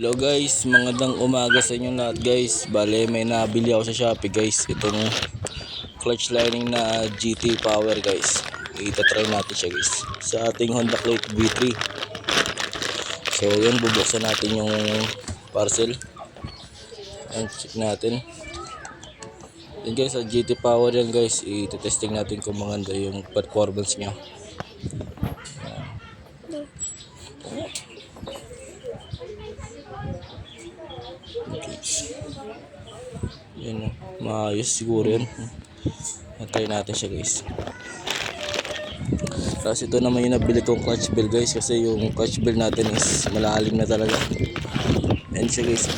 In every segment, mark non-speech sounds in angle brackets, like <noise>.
Hello guys, magandang umaga sa inyo lahat guys. Bale, may nabili ako sa Shopee guys. Itong clutch lining na GT Power guys. Ita-try natin siya guys. Sa ating Honda Click V3. So yun, bubuksan natin yung parcel. Ayan, check natin. Yan guys, sa GT Power yan guys. Ito-testing natin kung maganda yung performance niya. Yan o. Maayos siguro yan. Try natin siya guys. Tapos ito naman yung nabili kong clutch bell guys kasi yung clutch bell natin is malalim na talaga. Yan siya guys.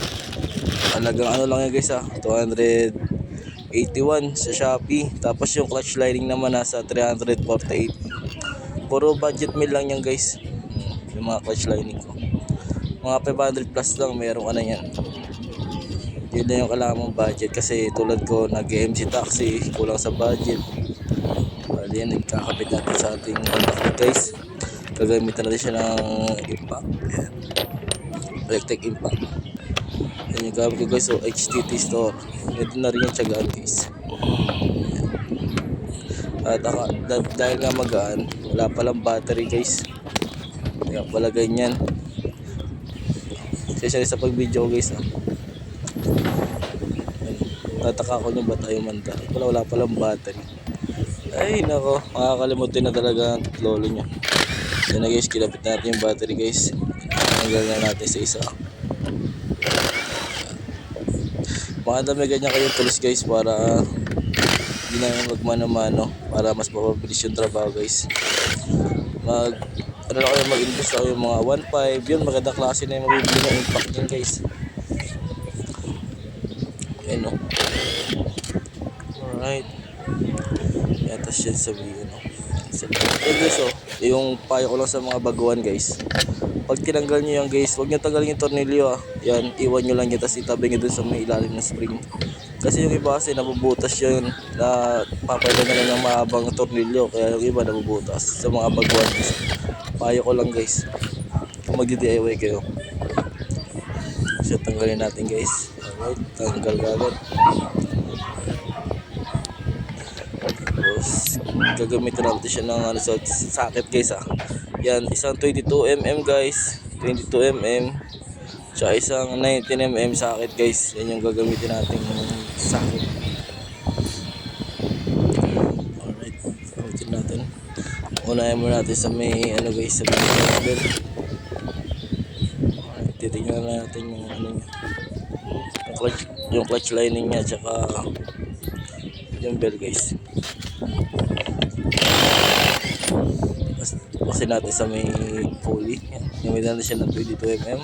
Talagang ano lang yan guys ah. 281 sa Shopee. Tapos yung clutch lining naman nasa 348. Puro budget meal lang yan guys. Yung mga clutch lining ko. Mga 500 plus lang merong ano yan yun na yung kailangan mong budget kasi tulad ko nag-MC taxi kulang sa budget. Bali yan nagkakabit natin sa ating contact guys. Gagamitan natin siya ng impact. Yan electric impact. Yan yung gamit ko guys. So HTT store ito na rin yung tsagaan guys. At ako, dah- dahil nga magaan wala palang battery guys. Kaya pala ganyan. Kasi sa pag video guys ah Tataka ko yung ba tayo manta. Wala, wala palang battery. Ay, nako. Makakalimutin na talaga ang lolo nyo. Yan na guys, kinapit natin yung battery guys. Tanggal na natin sa isa. Mga dami ganyan kayong tools guys para hindi na magmano-mano para mas mapabilis yung trabaho guys. Mag ano na kayo mag-invest na kayo mga 1.5 yun maganda klase na yung mabibili ng impact yun guys. Ayan o. Alright. Yan, tapos yan sabihin, no. Eh guys, oh, yung payo ko lang sa mga baguhan, guys. Pag tinanggal nyo yan, guys, huwag nyo tanggalin yung tornilyo, ah. Yan, iwan nyo lang yan, tapos itabi nyo dun sa may ilalim ng spring. Kasi yung iba kasi nabubutas yun, na papalitan na lang ng mahabang tornilyo, kaya yung iba nabubutas sa mga baguhan, guys. Payo ko lang, guys. Kung magdi-DIY kayo. So, tanggalin natin, guys. Alright, tanggal agad. Tapos, gagamitin natin siya ng ano, sa socket guys ah. Yan, isang 22mm guys. 22mm. Tsaka isang 19mm socket guys. Yan yung gagamitin natin socket. Alright, gamitin natin. Unahin muna natin sa may ano guys, sa may cable. Alright, titignan na natin yung ano. Yung clutch, yung clutch lining niya tsaka yung bell guys. Tapos kasi natin sa may pulley. Yan. Gamitin natin siya ng 22mm.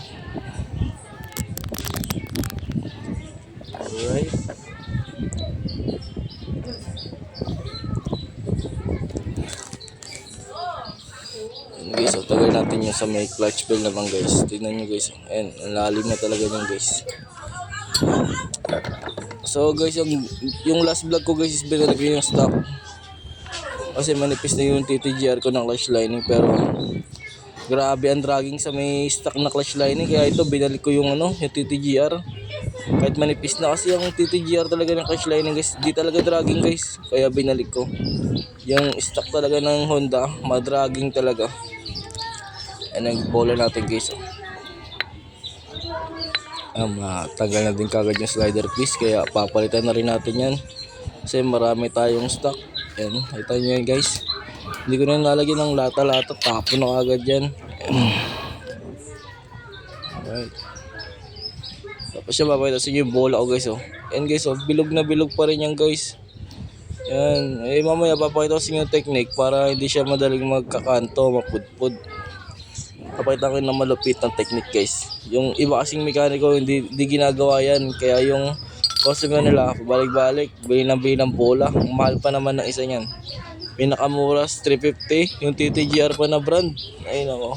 Alright. Yan guys, so tagal natin yung sa may clutch bell naman guys. Tingnan nyo guys. Ayan, ang lalim na talaga yung guys. So guys, yung, yung last vlog ko guys is binalik ko yung stock. Kasi manipis na yung TTGR ko ng clutch lining pero grabe ang dragging sa may stock na clutch lining kaya ito binalik ko yung ano, yung TTGR. Kahit manipis na kasi yung TTGR talaga ng clutch lining guys, di talaga dragging guys. Kaya binalik ko. Yung stock talaga ng Honda, madragging talaga. Ayan ang bola natin guys. Oh. Um, tanggal na din kagad yung slider piece kaya papalitan na rin natin yan kasi marami tayong stock yan, kita nyo yan guys. Hindi ko na nalagyan ng lata-lata. Tapo na agad yan. <clears throat> Alright. Tapos siya papakita yung bola ko guys oh. Yan guys oh. Bilog na bilog pa rin yan guys. Yan eh mamaya papakita ko sa inyo technique para hindi siya madaling magkakanto mapudpud. Papakita ko na malupit ng technique guys. Yung iba kasing mekaniko hindi, hindi ginagawa yan. Kaya yung customer nila, balik-balik, bili ng bili ng bola. Mahal pa naman ng isa niyan. Pinakamura, 350. Yung TTGR pa na brand. Ayun ako.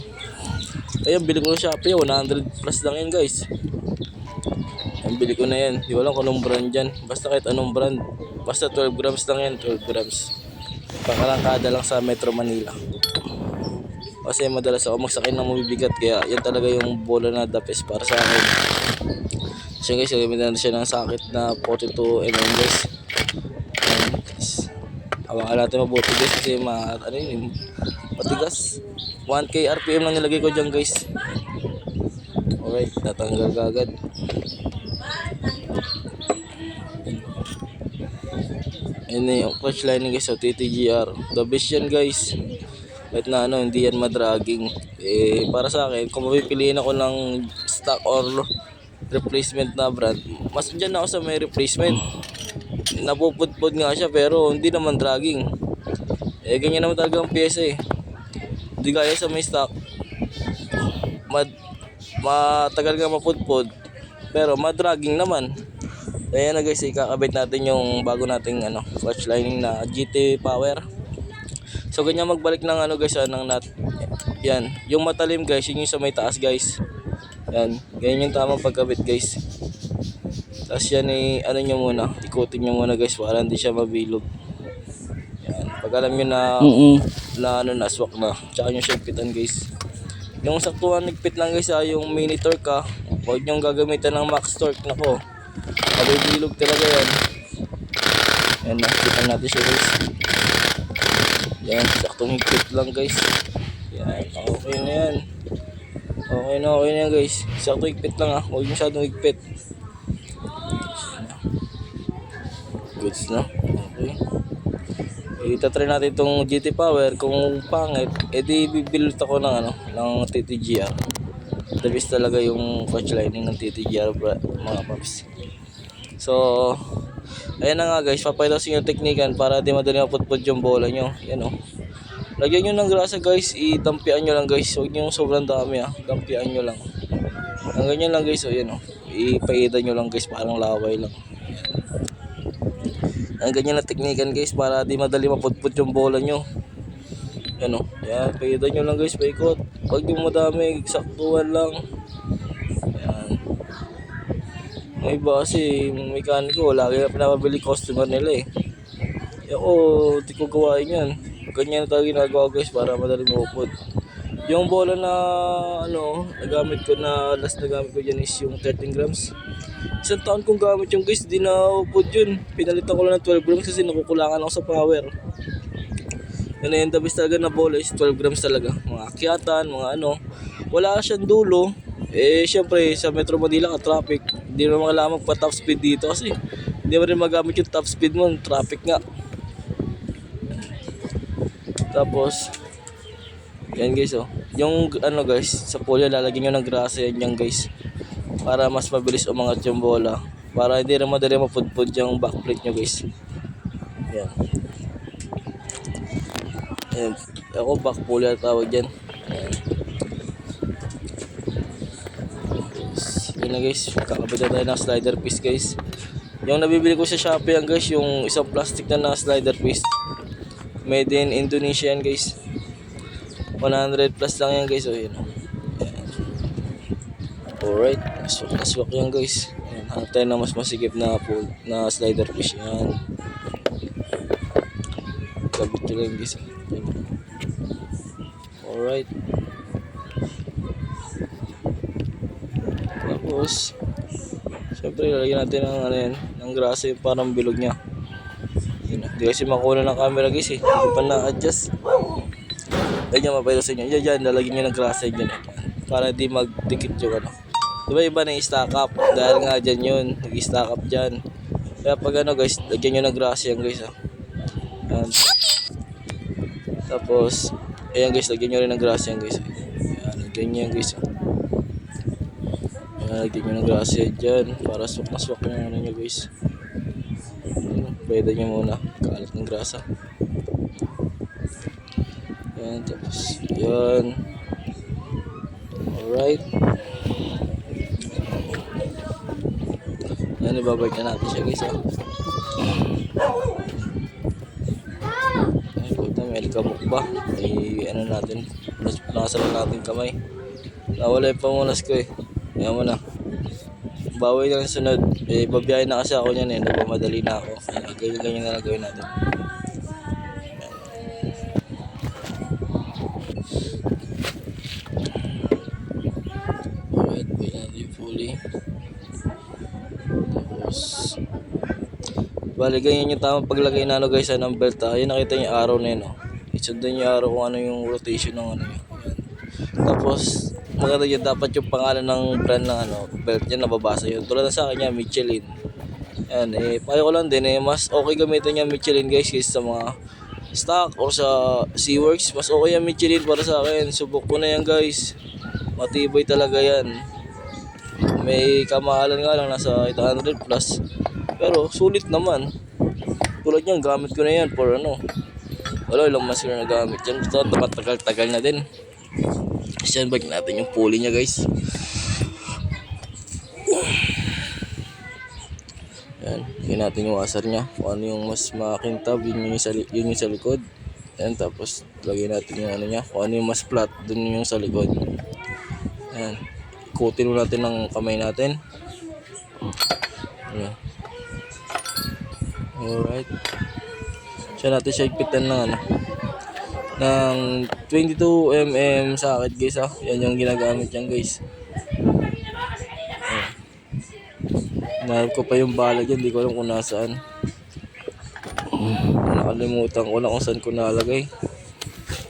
Ayun, bili ko sa Shopee. 100 plus lang yan guys. Ang bili ko na yan. Di ko alam kung anong brand yan. Basta kahit anong brand. Basta 12 grams lang yan. 12 grams. Pakalangkada lang sa Metro Manila. Kasi madalas ako magsakay ng mabibigat kaya yan talaga yung bola na the best para sa akin. So guys, gamitan na siya ng sakit na 42 mm guys. Ayan, guys. Natin mabuti guys kasi ma, ano yun, matigas. 1k RPM lang nilagay ko dyan guys. Alright, tatanggal ka agad. Yun na yung clutch lining guys sa TTGR. The best yan guys. Kahit na ano, hindi yan madragging. Eh, para sa akin, kung mapipiliin ako ng stock or replacement na brand, mas dyan ako sa may replacement. Napupudpud nga siya pero hindi naman dragging. Eh, ganyan naman talaga ang pyesa eh. Hindi gaya sa may stock. Mad, matagal nga mapudpud. Pero madragging naman. Ayan na guys, ikakabit natin yung bago nating ano, clutch lining na GT Power. So ganyan magbalik ng ano guys, ah, ng nut. Yan, yung matalim guys, yun yung sa may taas guys. Yan, ganyan yung tamang pagkabit guys. Tapos yan eh, ano nyo muna, ikutin nyo muna guys para hindi siya mabilog. Yan, pag alam nyo na, na ano na, swak na, tsaka yung shagpitan guys. Yung saktuhan nagpit lang guys ah, yung mini torque ah, huwag nyo gagamitan ng max torque, nako. Mabibilog talaga yan. Yan, nakita natin siya guys. Yan, saktong higpit lang guys. Yan, okay na yan. Okay na, okay na guys. Saktong higpit lang ah, huwag masyadong higpit. Goods na. Okay. Itatry natin itong GT Power. Kung pangit, edi bibilot ako ng ano, ng TTGR. The best talaga yung clutch lining ng TTGR mga paps. So, ayan na nga guys, papayta sa inyo teknikan para di madali maputput yung bola nyo. Yan o. Lagyan nyo ng grasa guys, itampian nyo lang guys. Huwag nyo sobrang dami ah, dampian nyo lang. Ang ganyan lang guys, o yan o. Ipaida nyo lang guys, parang laway lang. Ang ganyan na teknikan guys para di madali maputput yung bola nyo. Yan o. Yan, paida nyo lang guys, paikot. Huwag yung madami, saktuhan lang. Yan. May iba mekaniko, lagi na pinapabili customer nila. Eh ako, di ko gawain yan. Ganyan talaga ginagawa guys para madali mapuput. Yung bola na ano, nagamit ko na last na gamit ko dyan is yung 13 grams. Isang taon kong gamit yung guys, di na upod yun. Pinalitan ko lang ng 12 grams kasi nakukulangan ako sa power. Na yung the best talaga na bola is 12 grams talaga. Mga akyatan, mga ano. Wala siyang dulo. Eh, syempre, sa Metro Manila ka traffic. Hindi mo kailangan magpa top speed dito kasi hindi mo rin magamit yung top speed mo, traffic nga. Tapos, yan guys oh. Yung ano guys, sa polyo lalagyan nyo ng grasa yan yan guys. Para mas mabilis umangat yung bola. Para hindi rin madali mapudpud yung backplate nyo guys. Yan. Yan. Ako back ang tawag dyan. Yan. Yan na guys, kakabit na tayo ng slider piece guys. Yung nabibili ko sa Shopee yan guys, yung isang plastic na na slider piece. Made in Indonesia yan guys. 100 plus lang yan guys. O yun. Yan. Alright. Swak na swak yan guys. Yan. Hanap tayo ng mas masikip na, pull, na slider fish yan. Kabit ko lang guys. Yan. Alright. Tapos, Siyempre, lalagyan natin ng ano yan, ng grasa yung parang bilog niya. Hindi kasi makuha ng camera guys eh. Hindi pa na-adjust. Ganyan mapayos sa inyo. Yan, yan, lalagyan nyo ng grasa dyan. eh. Para di magdikit yung ano. Di ba iba na stack up? Dahil nga dyan yun, nag-stack up dyan. Kaya pag ano guys, lagyan nyo ng grasa yan guys ah. Yan. Tapos, ayan guys, lagyan nyo rin ng grasa yan guys. Ayan, lagyan nyo yan guys. Ayan, lagyan nyo ng grasa yan dyan. Para swak na swak yung ano nyo guys. Pwede nyo muna. Kalat ng grasa. Ayan, tapos, yan. Alright. Ayan, ibabalik na natin siya guys ah. Ay, puta, may alikabok ba? May ano natin, nakasalan natin kamay. Nawala yung pamunas ko eh. Kaya mo na. Bawi sa sunod. Eh, babiyahin na kasi ako niyan eh. Nagpamadali na ako. Ganyan, ganyan na lang gawin natin. Alright, gawin natin bali ganyan yung tamang paglagay na ano guys sa ng belt ah. ha. Nakita yung araw na yun. Oh. Isundan yung araw kung ano yung rotation ng ano yun. Tapos, maganda yun. Dapat yung pangalan ng brand ng ano, belt niya nababasa yun. Tulad na sa akin niya, Michelin. Yan, eh, payo ko lang din eh, mas okay gamitin yung Michelin guys kaysa sa mga stock or sa Seaworks. Mas okay yung Michelin para sa akin. Subok ko na yan guys. Matibay talaga yan. May kamahalan nga lang, nasa 800 plus. Pero sulit naman. Tulad niyan, gamit ko na yan for ano. Wala, ilang mas na nagamit yan. Basta matagal-tagal na din. Kasi bag natin yung pulley niya guys. Yan, yun natin yung washer niya. Kung ano yung mas makintab, yun yung sa, yun yung sa likod. Yan, tapos lagay natin yung ano niya. Kung ano yung mas flat, dun yung sa likod. Yan. Ikutin mo natin ng kamay natin. Yan. Alright. Siya natin siya higpitan ng ano. Ng 22mm socket guys ah. Yan yung ginagamit yan guys. Nahanap ko pa yung bala dyan, di ko alam kung nasaan. Nakalimutan ko na kung saan ko nalagay.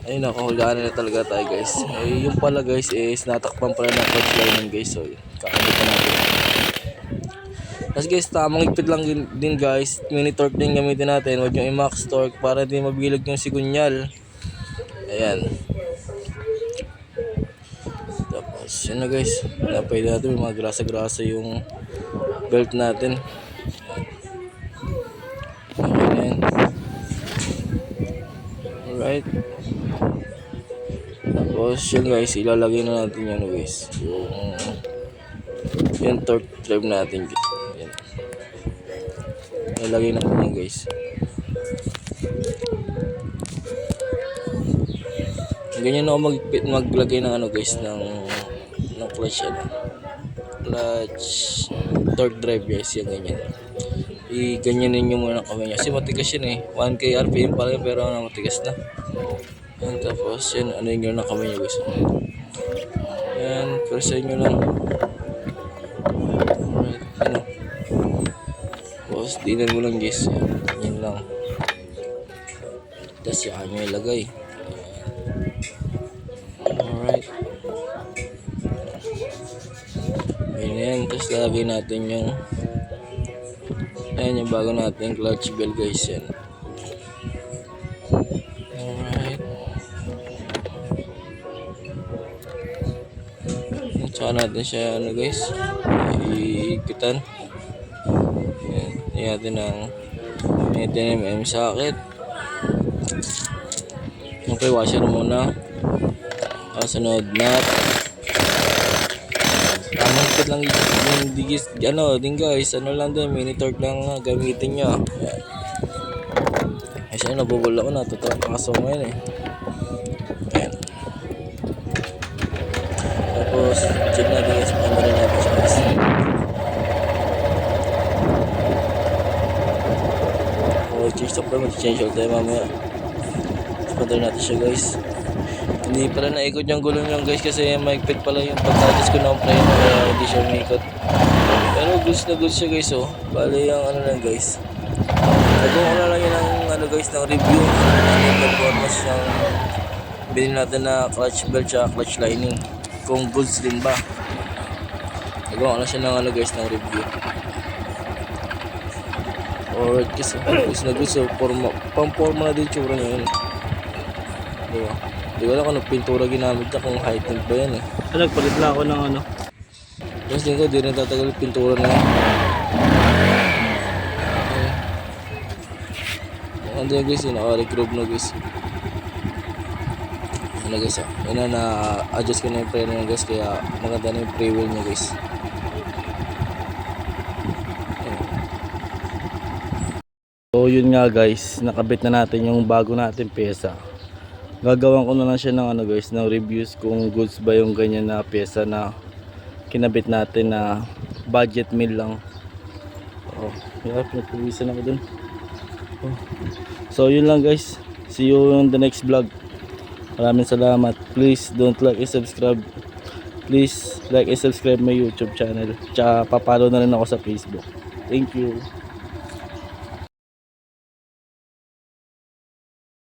Ayun, nakahulaan na talaga tayo guys. Eh, yung pala guys is natakpan pala ng clutch lining guys. So, yun. Kakamit na natin. Tapos guys, tamang ipit lang din, guys. Mini torque din gamitin natin. Huwag yung i-max torque para di mabilog yung sigunyal. Ayan. Tapos, yun na guys. Napay natin. May mga grasa-grasa yung belt natin. Okay na yan. Alright. Tapos yun guys, ilalagay na natin yan guys. Yung, yung torque drive natin guys. Yan. Ilalagay natin yan guys. Ganyan ako mag maglagay ng ano guys ng ng clutch ano. Clutch torque drive guys yan ganyan. I-ganyanin nyo muna kami niya. Kasi matigas yun eh. 1k RPM pa lang pero ano, matigas na. Yan, tapos yan, ano yung na kami niya guys. Yan, persa nyo lang. Ano. Tapos, dinan mo lang guys. Yan lang. Tapos yan nyo ilagay. Lalagay natin yung Ayan yung bago natin clutch bell guys yan. Alright. Tsaka natin siya ano guys. Iigitan. Ayan. Ayan natin ng 18mm socket. Okay, washer muna. Kasunod nut. Higpit lang yung digis, ano, din guys, ano lang din, mini torque lang gamitin nyo. Ayan. Kasi nabubul ako na, totoo kaso ngayon eh. Ayan. Tapos, check natin guys, paano rin natin siya guys. Oh, change the plan, change all tayo mamaya. Paano rin natin siya guys. Hindi pala naikot yung gulong yung guys kasi maigpit pala yung pagkadis ko ng preno kaya hindi siya umikot. Pero goods na goods siya guys oh. Bali yung ano lang guys. Nagawa ko lang yun ng ano guys ng review. Yung performance ng bilhin natin na clutch belt tsaka clutch lining. Kung goods din ba. Nagawa ko na siya ng ano guys ng review. Alright guys, oh. goods na goods. So, forma, pang forma na din tsura niya yun. Diba? Hindi ko alam kung pintura ginamit niya kung high tint ba yan eh. Ah, nagpalit lang ako ng ano. Tapos din ko, di rin tatagal yung pintura na yan. Okay. Ano yan guys, yun, naka-regroove na guys. Ano guys ah, yun na na-adjust ko na yung preno niya guys, kaya maganda na yung pre-wheel niya guys. So yun nga guys, nakabit na natin yung bago natin pyesa. Gagawan ko na lang siya ng ano guys, ng reviews kung goods ba yung ganyan na pyesa na kinabit natin na budget meal lang. Oh, yeah, pinagpawisan ako dun. Oh. So yun lang guys. See you on the next vlog. Maraming salamat. Please don't like and subscribe. please like and subscribe my YouTube channel. Tsaka papalo na rin ako sa Facebook. Thank you.